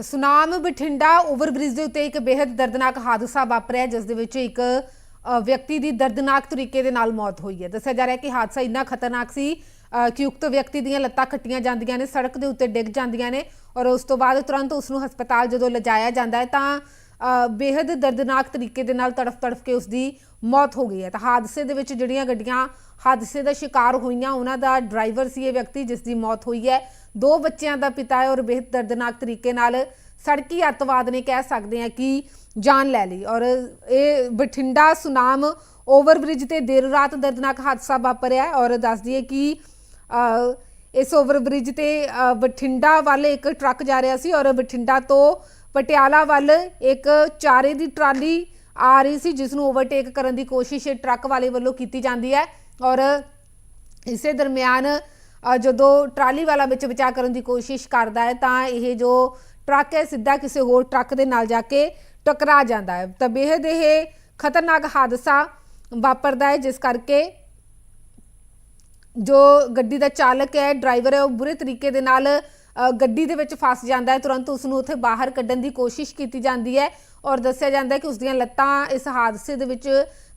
ਤਾਂ ਸੁਨਾਮ ਬਠਿੰਡਾ ਓਵਰਬ੍ਰਿਜ ਦੇ ਉੱਤੇ ਇੱਕ ਬੇहद ਦਰਦਨਾਕ ਹਾਦਸਾ ਵਾਪਰਿਆ ਜਿਸ ਦੇ ਵਿੱਚ ਇੱਕ ਅ, ਵਿਅਕਤੀ ਦੀ ਦਰਦਨਾਕ ਤਰੀਕੇ ਦੇ ਨਾਲ ਮੌਤ ਹੋਈ ਹੈ। ਦੱਸਿਆ ਜਾ ਰਿਹਾ ਹੈ ਕਿ ਹਾਦਸਾ ਇੰਨਾ ਖਤਰਨਾਕ ਸੀ ਅ, ਕਿ ਉਕਤ ਵਿਅਕਤੀ ਦੀਆਂ ਲੱਤਾਂ ਕੱਟੀਆਂ ਜਾਂਦੀਆਂ ਨੇ ਸੜਕ ਦੇ ਉੱਤੇ ਡਿੱਗ ਜਾਂਦੀਆਂ ਨੇ ਔਰ ਉਸ ਤੋਂ ਬਾਅਦ ਤੁਰੰਤ ਉਸ ਨੂੰ ਹਸਪਤਾਲ ਜਦੋਂ ਲਿਜਾਇਆ ਜਾਂਦਾ ਹੈ ਤਾਂ ਬੇहद ਦਰਦਨਾਕ ਤਰੀਕੇ ਦੇ ਨਾਲ ਤੜਫ ਤੜਫ ਕੇ ਉਸ ਦੀ ਮੌਤ ਹੋ ਗਈ ਹੈ। ਤਾਂ ਹਾਦਸੇ ਦੇ ਵਿੱਚ ਜਿਹੜੀਆਂ ਗੱਡੀਆਂ ਹਾਦਸੇ ਦਾ ਸ਼ਿਕਾਰ ਹੋਈਆਂ, ਉਹਨਾਂ ਦਾ ਡਰਾਈਵਰ ਸੀ ਇਹ ਵਿਅਕਤੀ ਜਿਸ ਦੀ ਮੌਤ ਹੋਈ ਹੈ। ਦੋ ਬੱਚਿਆਂ ਦਾ ਪਿਤਾ ਹੈ ਔਰ ਬੇहद ਦਰਦਨਾਕ ਤਰੀਕੇ ਨਾਲ ਸੜਕੀ ਅੱਤਵਾਦ ਨੇ ਕਹਿ ਸਕਦੇ ਆ ਕਿ ਜਾਨ ਲੈ ਲਈ। ਔਰ ਇਹ ਬਠਿੰਡਾ ਸੁਨਾਮ ਓਵਰਬ੍ਰਿਜ ਤੇ ਦੇਰ ਰਾਤ ਦਰਦਨਾਕ ਹਾਦਸਾ ਵਾਪਰਿਆ ਹੈ ਔਰ ਦੱਸ ਦਈਏ ਕਿ ਇਸ ਓਵਰਬ੍ਰਿਜ ਤੇ ਬਠਿੰਡਾ ਵੱਲ ਇੱਕ ਟਰੱਕ ਜਾ ਰਿਹਾ ਸੀ ਔਰ ਬਠਿੰਡਾ ਤੋਂ ਪਟਿਆਲਾ ਵੱਲ ਇੱਕ ਚਾਰੇ ਦੀ ਟਰਾਲੀ ਆ ਰਹੀ ਸੀ, ਜਿਸ ਨੂੰ ਓਵਰਟੇਕ ਕਰਨ ਦੀ ਕੋਸ਼ਿਸ਼ ਟਰੱਕ ਵਾਲੇ ਵੱਲੋਂ ਕੀਤੀ ਜਾਂਦੀ ਹੈ। ਔਰ ਇਸੇ ਦਰਮਿਆਨ ਜਦੋਂ ਟਰਾਲੀ ਵਾਲਾ ਵਿੱਚ ਬਚਾ ਕਰਨ ਦੀ ਕੋਸ਼ਿਸ਼ ਕਰਦਾ ਹੈ, ਤਾਂ ਇਹ ਜੋ ਟਰੱਕ ਹੈ, ਸਿੱਧਾ ਕਿਸੇ ਹੋਰ ਟਰੱਕ ਦੇ ਨਾਲ ਜਾ ਕੇ ਟਕਰਾ ਜਾਂਦਾ ਹੈ। ਤਾਂ ਬੇਹਦ ਇਹ ਖਤਰਨਾਕ ਹਾਦਸਾ ਵਾਪਰਦਾ ਹੈ, ਜਿਸ ਕਰਕੇ ਜੋ ਗੱਡੀ ਦਾ ਚਾਲਕ ਹੈ, ਡਰਾਈਵਰ ਹੈ, ਉਹ ਬੁਰੇ ਤਰੀਕੇ ਦੇ ਨਾਲ ਗੱਡੀ ਦੇ ਵਿੱਚ ਫਸ ਜਾਂਦਾ ਹੈ, ਤੁਰੰਤ ਉਸ ਨੂੰ ਉੱਥੇ ਬਾਹਰ ਕੱਢਣ ਦੀ ਕੋਸ਼ਿਸ਼ ਕੀਤੀ ਜਾਂਦੀ ਹੈ ਔਰ ਦੱਸਿਆ ਜਾਂਦਾ ਹੈ ਕਿ ਉਸ ਦੀਆਂ ਲੱਤਾਂ ਇਸ ਹਾਦਸੇ ਦੇ ਵਿੱਚ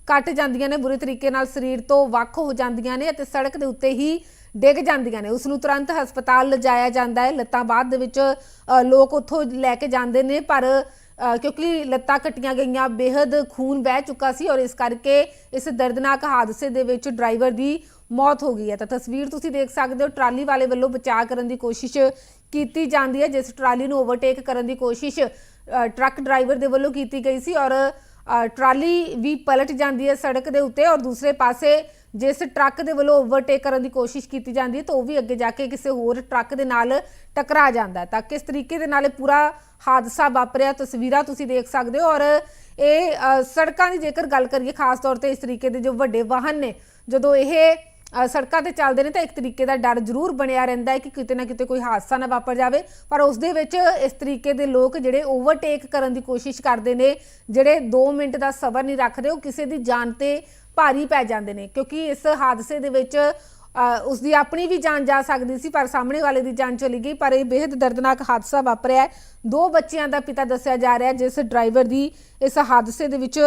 ਕੱਟ ਜਾਂਦੀਆਂ ਨੇ, ਬੁਰੇ ਤਰੀਕੇ ਨਾਲ ਸਰੀਰ ਤੋਂ ਵੱਖ ਹੋ ਜਾਂਦੀਆਂ ਨੇ ਅਤੇ ਸੜਕ ਦੇ ਉੱਤੇ ਹੀ ਡਿੱਗ ਜਾਂਦੀਆਂ ਨੇ। ਉਸ ਨੂੰ ਤੁਰੰਤ ਹਸਪਤਾਲ ਲਿਜਾਇਆ ਜਾਂਦਾ ਹੈ। ਲੱਤਾਂ ਬਾਅਦ ਦੇ ਵਿੱਚ ਲੋਕ ਉੱਥੋਂ ਲੈ ਕੇ ਜਾਂਦੇ ਨੇ, ਪਰ ਕਿਉਂਕਿ ਲੱਤਾਂ ਕੱਟੀਆਂ ਗਈਆਂ ਬੇहद ਖੂਨ ਵਹਿ ਚੁੱਕਾ ਸੀ ਔਰ ਇਸ ਕਰਕੇ ਇਸ ਦਰਦਨਾਕ ਹਾਦਸੇ ਦੇ ਵਿੱਚ ਡਰਾਈਵਰ ਦੀ ਮੌਤ ਹੋ ਗਈ ਹੈ। ਤਾਂ ਤਸਵੀਰ ਤੁਸੀਂ ਦੇਖ ਸਕਦੇ ਹੋ, ਟਰਾਲੀ ਵਾਲੇ ਵੱਲੋਂ ਬਚਾਅ ਕਰਨ ਦੀ ਕੋਸ਼ਿਸ਼ ਕੀਤੀ ਜਾਂਦੀ ਹੈ, ਜਿਸ ਟਰਾਲੀ ਨੂੰ ਓਵਰਟੇਕ ਕਰਨ ਦੀ ਕੋਸ਼ਿਸ਼ ਟਰੱਕ ਡਰਾਈਵਰ ਦੇ ਵੱਲੋਂ ਕੀਤੀ ਗਈ ਸੀ ਔਰ ਟਰਾਲੀ ਵੀ ਪਲਟ ਜਾਂਦੀ ਹੈ ਸੜਕ ਦੇ ਉੱਤੇ ਔਰ ਦੂਸਰੇ ਪਾਸੇ ਜਿਸ ਟਰੱਕ ਦੇ ਵੱਲੋਂ ਓਵਰਟੇਕ ਕਰਨ ਦੀ ਕੋਸ਼ਿਸ਼ ਕੀਤੀ ਜਾਂਦੀ ਹੈ, ਤਾਂ ਉਹ ਵੀ ਅੱਗੇ ਜਾ ਕੇ ਕਿਸੇ ਹੋਰ ਟਰੱਕ ਦੇ ਨਾਲ ਟਕਰਾ ਜਾਂਦਾ ਤਾਂ ਕਿਸ ਤਰੀਕੇ ਦੇ ਨਾਲ ਇਹ ਪੂਰਾ ਹਾਦਸਾ ਵਾਪਰਿਆ, ਤਸਵੀਰਾਂ ਤੁਸੀਂ ਦੇਖ ਸਕਦੇ ਹੋ ਔਰ ਇਹ ਸੜਕਾਂ ਦੀ ਜੇਕਰ ਗੱਲ ਕਰੀਏ, ਖਾਸ ਤੌਰ ਤੇ ਇਸ ਤਰੀਕੇ ਦੇ ਜੋ ਵੱਡੇ ਵਾਹਨ ਨੇ, ਜਦੋਂ ਇਹ ਸੜਕਾਂ ਤੇ ਚੱਲਦੇ ਨੇ ਤਾਂ ਇੱਕ ਤਰੀਕੇ ਦਾ ਡਰ ਜ਼ਰੂਰ ਬਣਿਆ ਰਹਿੰਦਾ ਹੈ ਕਿ ਕਿਤੇ ਨਾ ਕਿਤੇ ਕੋਈ ਹਾਦਸਾ ਨਾ ਵਾਪਰ ਜਾਵੇ। ਪਰ ਉਸ ਦੇ ਵਿੱਚ ਇਸ ਤਰੀਕੇ ਦੇ ਲੋਕ ਜਿਹੜੇ ਓਵਰਟੇਕ ਕਰਨ ਦੀ ਕੋਸ਼ਿਸ਼ ਕਰਦੇ ਨੇ ਜਿਹੜੇ 2 ਮਿੰਟ ਦਾ ਸਬਰ ਨਹੀਂ ਰੱਖਦੇ ਉਹ ਕਿਸੇ ਦੀ ਜਾਨ ਤੇ ਭਾਰੀ ਪੈ ਜਾਂਦੇ ਨੇ। ਕਿਉਂਕਿ ਇਸ ਹਾਦਸੇ ਦੇ ਵਿੱਚ ਅ, ਉਸ ਦੀ ਆਪਣੀ ਵੀ ਜਾਨ ਜਾ ਸਕਦੀ ਸੀ ਪਰ ਸਾਹਮਣੇ ਵਾਲੇ ਦੀ ਜਾਨ ਚਲੀ ਗਈ। ਪਰ ਇਹ ਬੇहद ਦਰਦਨਾਕ ਹਾਦਸਾ ਵਾਪਰਿਆ ਦੋ ਬੱਚਿਆਂ ਦਾ ਪਿਤਾ ਦੱਸਿਆ ਜਾ ਰਿਹਾ ਜਿਸ ਡਰਾਈਵਰ ਦੀ ਇਸ ਹਾਦਸੇ ਦੇ ਵਿੱਚ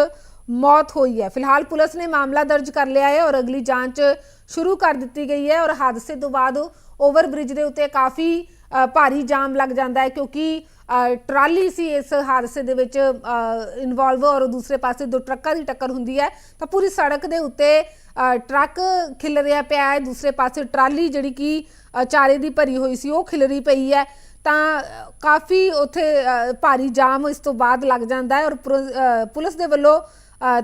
ਮੌਤ ਹੋਈ ਹੈ। ਫਿਲਹਾਲ ਪੁਲਿਸ ਨੇ ਮਾਮਲਾ ਦਰਜ ਕਰ ਲਿਆ ਹੈ ਔਰ ਅਗਲੀ ਜਾਂਚ ਸ਼ੁਰੂ ਕਰ ਦਿੱਤੀ ਗਈ ਹੈ ਔਰ ਹਾਦਸੇ ਤੋਂ ਬਾਅਦ ਓਵਰਬ੍ਰਿਜ ਦੇ ਉੱਤੇ ਕਾਫੀ ਭਾਰੀ ਜਾਮ ਲੱਗ ਜਾਂਦਾ ਹੈ ਕਿਉਂਕਿ ਟਰਾਲੀ ਸੀ ਇਸ ਹਾਦਸੇ ਦੇ ਵਿੱਚ ਇਨਵੋਲਵ ਔਰ ਦੂਸਰੇ ਪਾਸੇ ਦੋ ਟਰੱਕਾਂ ਦੀ ਟੱਕਰ ਹੁੰਦੀ ਹੈ। ਤਾਂ ਪੂਰੀ ਸੜਕ ਦੇ ਉੱਤੇ ਟਰੱਕ ਖਿਲ ਰਿਹਾ ਪਿਆ ਹੈ। ਦੂਸਰੇ ਪਾਸੇ ਟਰਾਲੀ ਜਿਹੜੀ ਕਿ ਚਾਰੇ ਦੀ ਭਰੀ ਹੋਈ ਸੀ ਉਹ ਖਿਲਰੀ ਪਈ ਹੈ। ਤਾਂ ਕਾਫੀ ਉੱਥੇ ਭਾਰੀ ਜਾਮ ਇਸ ਤੋਂ ਬਾਅਦ ਲੱਗ ਜਾਂਦਾ ਹੈ ਔਰ ਪੁਰ- ਪੁਲਿਸ ਦੇ ਵੱਲੋਂ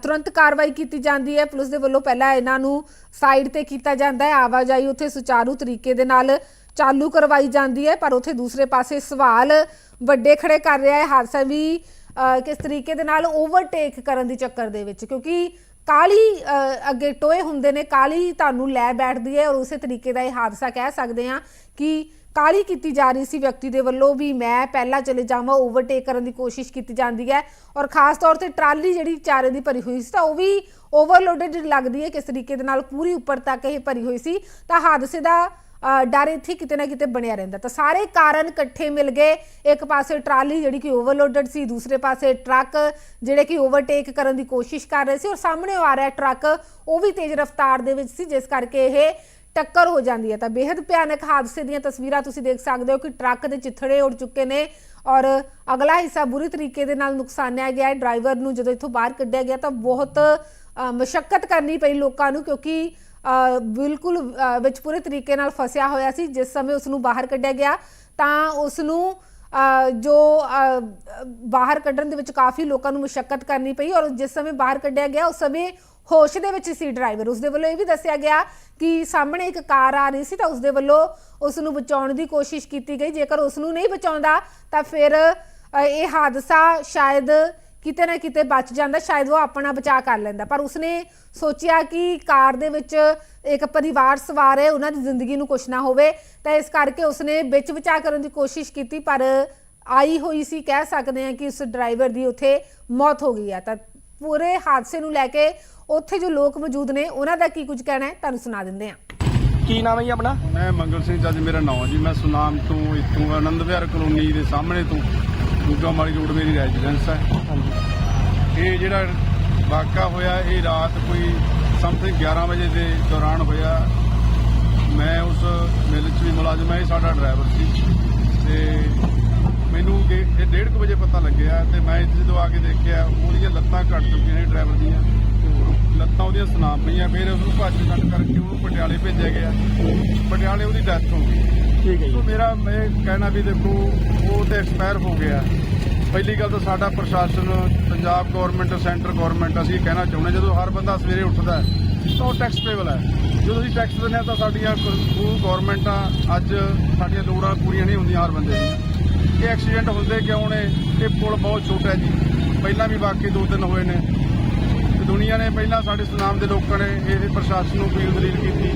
ਤੁਰੰਤ ਕਾਰਵਾਈ ਕੀਤੀ ਜਾਂਦੀ ਹੈ। ਪੁਲਿਸ ਦੇ ਵੱਲੋਂ ਪਹਿਲਾਂ ਇਹਨਾਂ ਨੂੰ ਸਾਈਡ ਤੇ ਕੀਤਾ ਜਾਂਦਾ ਹੈ। ਆਵਾਜਾਈ ਉੱਥੇ ਸੁਚਾਰੂ ਤਰੀਕੇ ਦੇ ਨਾਲ ਚਾਲੂ ਕਰਵਾਈ ਜਾਂਦੀ ਹੈ, ਪਰ ਉੱਥੇ ਦੂਸਰੇ ਪਾਸੇ ਸਵਾਲ ਵੱਡੇ ਖੜੇ ਕਰ ਰਿਹਾ ਹੈ। ਹਾਦਸਾ ਵੀ ਕਿਸ ਤਰੀਕੇ ਦੇ ਨਾਲ ਓਵਰਟੇਕ ਕਰਨ ਦੀ ਚੱਕਰ ਦੇ ਵਿੱਚ, ਕਿਉਂਕਿ ਕਾਲੀ ਅੱਗੇ ਟੋਏ ਹੁੰਦੇ ਨੇ ਕਾਲੀ ਤੁਹਾਨੂੰ ਲੈ ਬੈਠਦੀ ਹੈ ਔਰ ਉਸੇ ਤਰੀਕੇ ਦਾ ਇਹ ਹਾਦਸਾ ਕਹਿ ਸਕਦੇ ਹਾਂ ਕਿ ਕਾਲੀ ਕੀਤੀ ਜਾ ਰਹੀ ਸੀ ਵਿਅਕਤੀ ਦੇ ਵੱਲੋਂ ਵੀ ਮੈਂ ਪਹਿਲਾਂ ਚਲੇ ਜਾਵਾਂ ਓਵਰਟੇਕ ਕਰਨ ਦੀ ਕੋਸ਼ਿਸ਼ ਕੀਤੀ ਜਾਂਦੀ ਹੈ। ਔਰ ਖਾਸ ਤੌਰ ਤੇ ਟਰਾਲੀ ਜਿਹੜੀ ਚਾਰੇ ਦੀ ਭਰੀ ਹੋਈ ਸੀ ਤਾਂ ਉਹ ਵੀ ਓਵਰਲੋਡਡ ਲੱਗਦੀ ਹੈ। ਕਿਸ ਤਰੀਕੇ ਦੇ ਨਾਲ ਪੂਰੀ ਉੱਪਰ ਤੱਕ ਇਹ ਭਰੀ ਹੋਈ ਸੀ ਤਾਂ ਹਾਦਸੇ ਦਾ ਡਰ ਇੱਥੇ ਕਿਤੇ ਨਾ ਕਿਤੇ ਬਣਿਆ ਰਹਿੰਦਾ। ਤਾਂ ਸਾਰੇ ਕਾਰਨ ਇਕੱਠੇ ਮਿਲ ਗਏ। ਇੱਕ ਪਾਸੇ ਟਰਾਲੀ ਜਿਹੜੀ ਕਿ ਓਵਰਲੋਡਡ ਸੀ, ਦੂਸਰੇ ਪਾਸੇ ਟਰੱਕ ਜਿਹੜੇ ਕਿ ਓਵਰਟੇਕ ਕਰਨ ਦੀ ਕੋਸ਼ਿਸ਼ ਕਰ ਰਹੇ ਸੀ। ਔਰ ਸਾਹਮਣੇ ਆ ਰਿਹਾ ਟਰੱਕ, ਉਹ ਵੀ ਤੇਜ਼ ਰਫ਼ਤਾਰ ਦੇ ਵਿੱਚ ਸੀ, ਜਿਸ ਕਰਕੇ ਇਹ ਟੱਕਰ ਹੋ ਜਾਂਦੀ ਹੈ ਤਾਂ ਬੇहद ਭਿਆਨਕ ਹਾਦਸੇ ਦੀਆਂ ਤਸਵੀਰਾਂ ਤੁਸੀਂ ਦੇਖ ਸਕਦੇ ਹੋ ਕਿ ਟਰੱਕ ਦੇ ਚਿੱਥੜੇ ਉੱਡ ਚੁੱਕੇ ਨੇ ਔਰ ਅਗਲਾ ਹਿੱਸਾ ਬੁਰੀ ਤਰੀਕੇ ਦੇ ਨਾਲ ਨੁਕਸਾਨਿਆ ਗਿਆ ਹੈ। ਡਰਾਈਵਰ ਨੂੰ ਜਦੋਂ ਇੱਥੋਂ ਬਾਹਰ ਕੱਢਿਆ ਗਿਆ ਤਾਂ ਬਹੁਤ ਮਸ਼ੱਕਤ ਕਰਨੀ ਪਈ ਲੋਕਾਂ ਨੂੰ ਕਿਉਂਕਿ ਬਿਲਕੁਲ ਵਿੱਚ ਪੂਰੇ ਤਰੀਕੇ ਨਾਲ ਫਸਿਆ ਹੋਇਆ ਸੀ। ਜਿਸ ਸਮੇਂ ਉਸ ਨੂੰ ਬਾਹਰ ਕੱਢਿਆ ਗਿਆ ਤਾਂ ਉਸ ਨੂੰ ਜੋ ਬਾਹਰ ਕੱਢਣ ਦੇ ਵਿੱਚ ਕਾਫੀ ਲੋਕਾਂ ਨੂੰ ਮੁਸ਼ਕਲ ਕਰਨੀ ਪਈ ਔਰ ਜਿਸ ਸਮੇਂ ਬਾਹਰ ਕੱਢਿਆ ਗਿਆ ਉਸ ਸਮੇਂ ਹੋਸ਼ ਦੇ ਵਿੱਚ ਸੀ ਡਰਾਈਵਰ। ਉਸ ਦੇ ਵੱਲੋਂ ਇਹ ਵੀ ਦੱਸਿਆ ਗਿਆ ਕਿ ਸਾਹਮਣੇ ਇੱਕ ਕਾਰ ਆ ਰਹੀ ਸੀ ਤਾਂ ਉਸ ਦੇ ਵੱਲੋਂ ਉਸ ਨੂੰ ਬਚਾਉਣ ਦੀ ਕੋਸ਼ਿਸ਼ ਕੀਤੀ ਗਈ। ਜੇਕਰ ਉਸ ਨੂੰ ਨਹੀਂ ਬਚਾਉਂਦਾ ਤਾਂ ਫਿਰ ਇਹ ਹਾਦਸਾ ਸ਼ਾਇਦ ਕਿਤੇ ਨਾ ਕਿਤੇ ਬਚ ਜਾਂਦਾ, ਸ਼ਾਇਦ ਉਹ ਆਪਣਾ ਬਚਾਅ ਕਰ ਲੈਂਦਾ। ਪਰ ਉਸਨੇ ਸੋਚਿਆ ਕਿ ਕਾਰ ਦੇ ਵਿੱਚ ਇੱਕ ਪਰਿਵਾਰ ਸਵਾਰ ਹੈ, ਉਹਨਾਂ ਦੀ ਜ਼ਿੰਦਗੀ ਨੂੰ ਕੁਛ ਨਾ ਹੋਵੇ, ਤਾਂ ਇਸ ਕਰਕੇ ਉਸਨੇ ਵਿੱਚ ਬਚਾਅ ਕਰਨ ਦੀ ਕੋਸ਼ਿਸ਼ ਕੀਤੀ, ਪਰ ਆਈ ਹੋਈ ਸੀ, ਕਹਿ ਸਕਦੇ ਹਾਂ ਕਿ ਉਸ ਡਰਾਈਵਰ ਦੀ ਉੱਥੇ ਮੌਤ ਹੋ ਗਈ ਹੈ ਤਾਂ ਪੂਰੇ ਹਾਦਸੇ ਨੂੰ ਲੈ ਕੇ ਉੱਥੇ ਜੋ ਲੋਕ ਮੌਜੂਦ ਨੇ ਉਹਨਾਂ ਦਾ ਕੀ ਕੁਝ ਕਹਿਣਾ ਹੈ ਤੁਹਾਨੂੰ ਸੁਣਾ ਦਿੰਦੇ ਹਾਂ। ਕੀ ਨਾਮ ਹੈ ਜੀ ਆਪਣਾ? ਮੈਂ ਮੰਗਲ ਸਿੰਘ ਜੱਜ ਮੇਰਾ ਨਾਮ ਜੀ। ਮੈਂ ਸੁਨਾਮ ਤੋਂ ਇੱਥੋਂ ਆਨੰਦ ਵਿਹਾਰ ਕਲੋਨੀ ਦੇ ਸਾਹਮਣੇ ਤੋਂ ਗੁੱਗਾ ਮਾਲੀ ਰੋਡ ਮੇਰੀ ਰੈਜ਼ੀਡੈਂਸ ਹੈ। ਇਹ ਜਿਹੜਾ ਵਾਕਾ ਹੋਇਆ ਇਹ ਰਾਤ ਕੋਈ ਸਮਥਿੰਗ 11 ਵਜੇ ਦੇ ਦੌਰਾਨ ਹੋਇਆ। ਮੈਂ ਉਸ ਮਿਲ 'ਚ ਵੀ ਮੁਲਾਜ਼ਮ ਹੈ ਇਹ ਸਾਡਾ ਡਰਾਈਵਰ ਸੀ। ਤੇ ਮੈਨੂੰ ਕਿ ਇਹ 1:30 ਵਜੇ ਪਤਾ ਲੱਗਿਆ ਤੇ ਮੈਂ ਇੱਥੇ ਜਦੋਂ ਆ ਕੇ ਦੇਖਿਆ ਉਹਦੀਆਂ ਲੱਤਾਂ ਕੱਟ ਚੁੱਕੀਆਂ ਨੇ ਡਰਾਈਵਰ ਦੀਆਂ। ਲੱਤਾਂ ਉਹਦੀਆਂ ਸੁਨਾਮ ਪਈਆਂ ਫਿਰ ਉਹਨੂੰ ਭੱਜ ਕੱਟ ਕਰਕੇ ਉਹਨੂੰ ਪਟਿਆਲੇ ਭੇਜਿਆ ਗਿਆ। ਪਟਿਆਲੇ ਉਹਦੀ ਡੈਥ ਹੋ ਗਈ। ਠੀਕ ਹੈ ਜੀ। ਮੇਰਾ ਮੈਂ ਕਹਿਣਾ ਵੀ ਦੇਖੋ ਉਹ ਤੇ ਐਕਸਪਾਇਰ ਹੋ ਗਿਆ। ਪਹਿਲੀ ਗੱਲ ਤਾਂ ਸਾਡਾ ਪ੍ਰਸ਼ਾਸਨ ਪੰਜਾਬ ਗਵਰਨਮੈਂਟ ਸੈਂਟਰ ਗਵਰਨਮੈਂਟ ਅਸੀਂ ਇਹ ਕਹਿਣਾ ਚਾਹੁੰਦੇ ਜਦੋਂ ਹਰ ਬੰਦਾ ਸਵੇਰੇ ਉੱਠਦਾ ਹੈ, ਤਾਂ ਉਹ ਟੈਕਸ ਪੇਬਲ ਹੈ। ਜਦੋਂ ਅਸੀਂ ਟੈਕਸ ਦਿੰਦੇ ਹਾਂ ਤਾਂ ਸਾਡੀਆਂ ਉਹ ਗਵਰਨਮੈਂਟਾਂ ਅੱਜ ਸਾਡੀਆਂ ਲੋੜਾਂ ਪੂਰੀਆਂ ਨਹੀਂ ਹੁੰਦੀਆਂ ਹਰ ਬੰਦੇ ਦੀਆਂ। ਇਹ ਐਕਸੀਡੈਂਟ ਹੁੰਦੇ ਕਿਉਂ ਨੇ? ਇਹ ਪੁਲ ਬਹੁਤ ਛੋਟਾ ਜੀ। ਪਹਿਲਾਂ ਵੀ ਵਾਕਈ ਦੋ ਤਿੰਨ ਹੋਏ ਨੇ। ਤੇ ਦੁਨੀਆ ਨੇ ਪਹਿਲਾਂ ਸਾਡੇ ਸੁਨਾਮ ਦੇ ਲੋਕਾਂ ਨੇ ਇਹ ਪ੍ਰਸ਼ਾਸਨ ਨੂੰ ਅਪੀਲ ਦਲੀਲ ਕੀਤੀ।